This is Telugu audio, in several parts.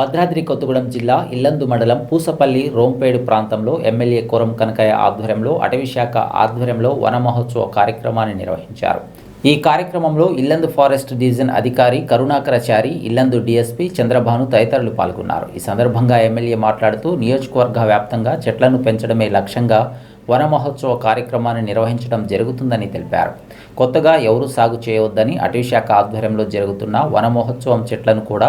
భద్రాద్రి కొత్తగూడెం జిల్లా ఇల్లందు మండలం పూసపల్లి రోంపేడు ప్రాంతంలో ఎమ్మెల్యే కోరం కనకయ్య ఆధ్వర్యంలో అటవీశాఖ ఆధ్వర్యంలో వన మహోత్సవ కార్యక్రమాన్ని నిర్వహించారు. ఈ కార్యక్రమంలో ఇల్లందు ఫారెస్ట్ డివిజన్ అధికారి కరుణాకరచారి ఇల్లందు డీఎస్పీ చంద్రభాను తదితరులు పాల్గొన్నారు. ఈ సందర్భంగా ఎమ్మెల్యే మాట్లాడుతూ నియోజకవర్గ వ్యాప్తంగా చెట్లను పెంచడమే లక్ష్యంగా వన మహోత్సవ కార్యక్రమాన్ని నిర్వహించడం జరుగుతుందని తెలిపారు. కొత్తగా ఎవరు సాగు చేయవద్దని అటవీశాఖ ఆధ్వర్యంలో జరుగుతున్న వన మహోత్సవం చెట్లను కూడా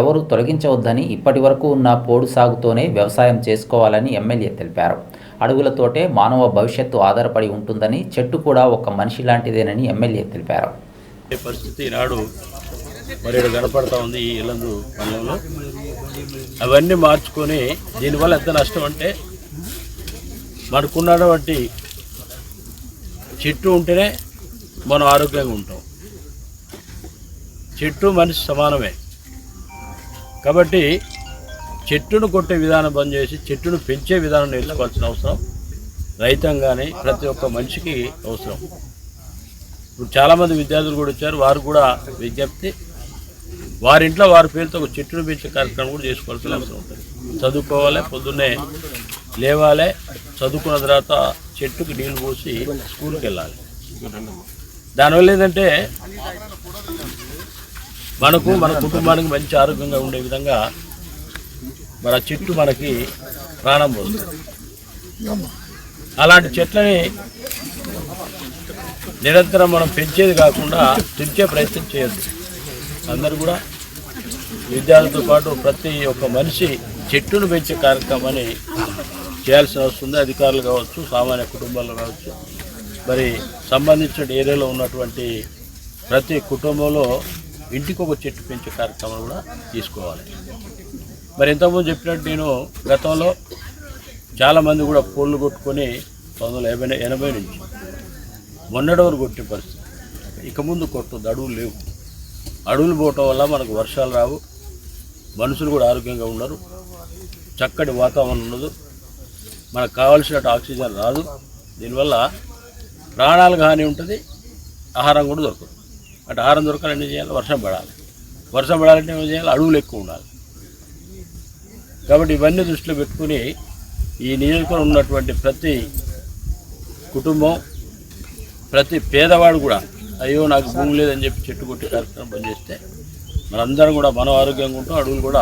ఎవరు తొలగించవద్దని ఇప్పటి వరకు ఉన్న పోడు సాగుతోనే వ్యవసాయం చేసుకోవాలని ఎమ్మెల్యే తెలిపారు. అడవులతోటే మానవ భవిష్యత్తు ఆధారపడి ఉంటుందని చెట్టు కూడా ఒక మనిషి లాంటిదేనని ఎమ్మెల్యే తెలిపారు. ఈ పరిస్థితి నాడు మరి ఇక్కడ కనపడతా ఉంది ఈ ఇల్లందు పల్లెంలో అవన్నీ మార్చుకొని దీనివల్ల ఎంత నష్టం అంటే మనకున్నటువంటి చెట్టు ఉంటేనే మనం ఆరోగ్యంగా ఉంటాం. చెట్టు మనిషి సమానమే. కాబట్టి చెట్టును కొట్టే విధానం బంద్ చేసి చెట్టును పెంచే విధానం నేర్చుకోవాల్సిన అవసరం. రైతంగానే ప్రతి ఒక్క మనిషికి అవసరం. ఇప్పుడు చాలామంది విద్యార్థులు కూడా వచ్చారు. వారు కూడా విజ్ఞప్తి వారింట్లో వారి పేరుతో ఒక చెట్టును పెంచే కార్యక్రమం కూడా చేసుకోవాల్సిన అవసరం ఉంటుంది. చదువుకోవాలి పొద్దున్నే లేవాలి చదువుకున్న తర్వాత చెట్టుకి నీళ్ళు పోసి స్కూల్కి వెళ్ళాలి. దానివల్ల ఏంటంటే మనకు మన కుటుంబానికి మంచి ఆరోగ్యంగా ఉండే విధంగా మన చెట్టు మనకి ప్రాణం పోతుంది అలాంటి చెట్లని నిరంతరం మనం పెంచేది కాకుండా పెంచే ప్రయత్నం చేయొద్దు. అందరూ కూడా విద్యార్థులతో పాటు ప్రతి ఒక్క మనిషి చెట్టును పెంచే కార్యక్రమాన్ని చేయాల్సిన వస్తుంది అధికారులు కావచ్చు సామాన్య కుటుంబాలు కావచ్చు. మరి సంబంధించిన ఏరియాలో ఉన్నటువంటి ప్రతి కుటుంబంలో ఇంటికి ఒక చెట్టు పెంచే కార్యక్రమం కూడా తీసుకోవాలి. మరి ఇంతకుముందు చెప్పినట్టు నేను గతంలో చాలామంది కూడా కోళ్ళు కొట్టుకొని పంతొమ్మిది వందల ఎనభై ఎనభై నుంచి మొన్నటి వరకు కొట్టే పరిస్థితి. ఇక ముందు కొట్టదు అడవులు లేవు. అడవులు పోవటం వల్ల మనకు వర్షాలు రావు మనుషులు కూడా ఆరోగ్యంగా ఉండరు చక్కటి వాతావరణం ఉండదు మనకు కావాల్సినట్టు ఆక్సిజన్ రాదు. దీనివల్ల ప్రాణాలు హాని ఉంటుంది ఆహారం కూడా దొరకదు. అంటే ఆహారం దొరకాలంటే ఏం చేయాలి? వర్షం పడాలి. వర్షం పడాలంటే ఏం చేయాలి? అడవులు ఎక్కువ ఉండాలి. కాబట్టి ఇవన్నీ దృష్టిలో పెట్టుకుని ఈ నియోజకవర్గం ఉన్నటువంటి ప్రతి కుటుంబం ప్రతి పేదవాడు కూడా అయ్యో నాకు భూమి లేదని చెప్పి చెట్టు కొట్టి కార్యక్రమం పనిచేస్తే మనందరం కూడా మనం ఆరోగ్యంగా ఉంటాం అడవులు కూడా